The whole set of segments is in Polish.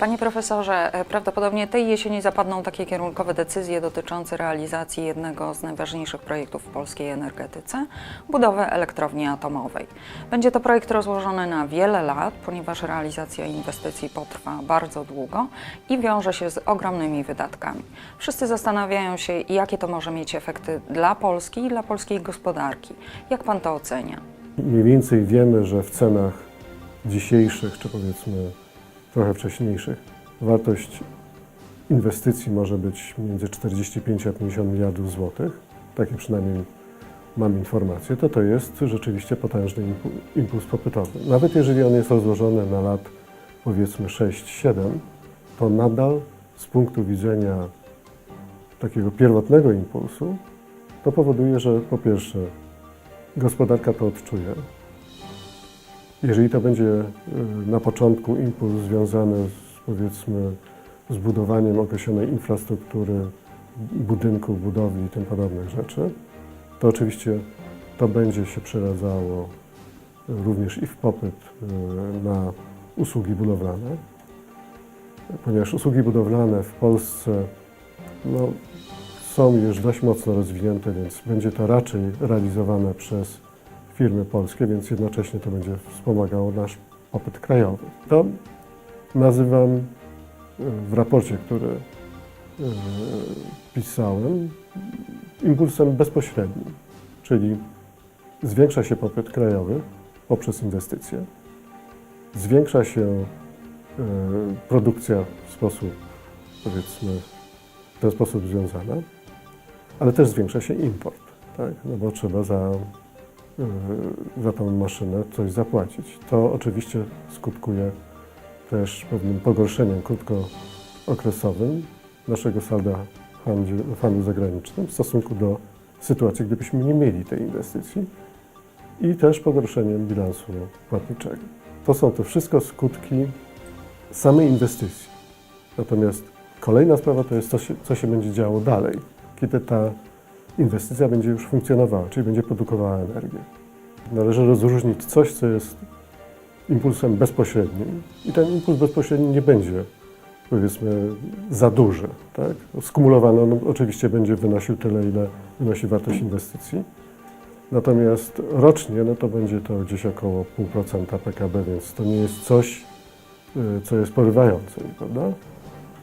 Panie profesorze, e, prawdopodobnie tej jesieni zapadną takie kierunkowe decyzje dotyczące realizacji jednego z najważniejszych projektów w polskiej energetyce budowy elektrowni atomowej. Będzie to projekt rozłożony na wiele lat, ponieważ realizacja inwestycji potrwa bardzo długo i wiąże się z ogromnymi wydatkami. Wszyscy zastanawiają się, jakie to może mieć efekty dla Polski i dla polskiej gospodarki. Jak pan to ocenia? Mniej więcej wiemy, że w cenach dzisiejszych, czy powiedzmy trochę wcześniejszych, wartość inwestycji może być między 45 a 50 miliardów złotych. Takie przynajmniej mam informacje. To to jest rzeczywiście potężny impu- impuls popytowy. Nawet jeżeli on jest rozłożony na lat powiedzmy 6-7, to nadal z punktu widzenia takiego pierwotnego impulsu, to powoduje, że po pierwsze gospodarka to odczuje. Jeżeli to będzie y, na początku impuls związany z, powiedzmy, z budowaniem określonej infrastruktury, budynków, budowli i tym podobnych rzeczy, to oczywiście to będzie się przeradzało również i w popyt y, na usługi budowlane, ponieważ usługi budowlane w Polsce no, są już dość mocno rozwinięte, więc będzie to raczej realizowane przez firmy polskie, więc jednocześnie to będzie wspomagało nasz popyt krajowy. To nazywam y, w raporcie, który y, pisałem, impulsem bezpośrednim, czyli zwiększa się popyt krajowy poprzez inwestycje, zwiększa się y, produkcja w sposób, powiedzmy, w ten sposób związana, ale też zwiększa się import, tak? no bo trzeba za, za tą maszynę coś zapłacić. To oczywiście skutkuje też pewnym pogorszeniem krótkookresowym naszego salda handlu, handlu zagranicznym w stosunku do sytuacji, gdybyśmy nie mieli tej inwestycji i też pogorszeniem bilansu płatniczego. To są to wszystko skutki samej inwestycji. Natomiast kolejna sprawa to jest, co się, co się będzie działo dalej, kiedy ta inwestycja będzie już funkcjonowała, czyli będzie produkowała energię. Należy rozróżnić coś, co jest impulsem bezpośrednim i ten impuls bezpośredni nie będzie, powiedzmy, za duży. Tak? Skumulowany on oczywiście będzie wynosił tyle, ile wynosi wartość inwestycji. Natomiast rocznie no to będzie to gdzieś około 0,5% PKB, więc to nie jest coś, y, co jest porywające, prawda?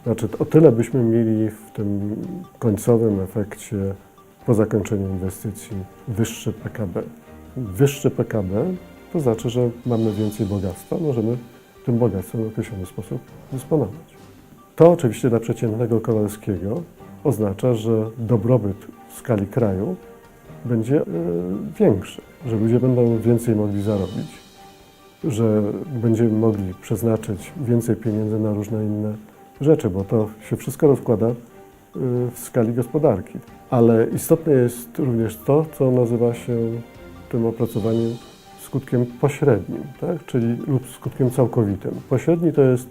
Znaczy, o tyle byśmy mieli w tym końcowym efekcie po zakończeniu inwestycji wyższy PKB. Wyższy PKB to znaczy, że mamy więcej bogactwa, możemy tym bogactwem w określony sposób dysponować. To oczywiście dla przeciętnego Kowalskiego oznacza, że dobrobyt w skali kraju będzie e, większy, że ludzie będą więcej mogli zarobić, że będziemy mogli przeznaczyć więcej pieniędzy na różne inne rzeczy, bo to się wszystko rozkłada w skali gospodarki. Ale istotne jest również to, co nazywa się tym opracowaniem skutkiem pośrednim, tak? czyli lub skutkiem całkowitym. Pośredni to jest,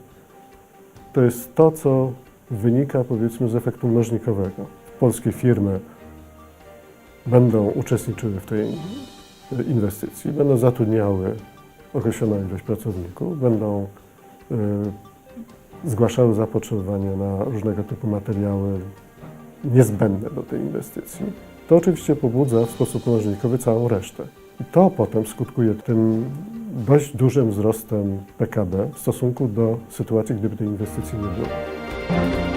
to jest to, co wynika powiedzmy z efektu mnożnikowego. Polskie firmy będą uczestniczyły w tej inwestycji, będą zatrudniały określoną ilość pracowników, będą y, zgłaszały zapotrzebowanie na różnego typu materiały niezbędne do tej inwestycji, to oczywiście pobudza w sposób mnożnikowy całą resztę. I to potem skutkuje tym dość dużym wzrostem PKB w stosunku do sytuacji, gdyby tej inwestycji nie było.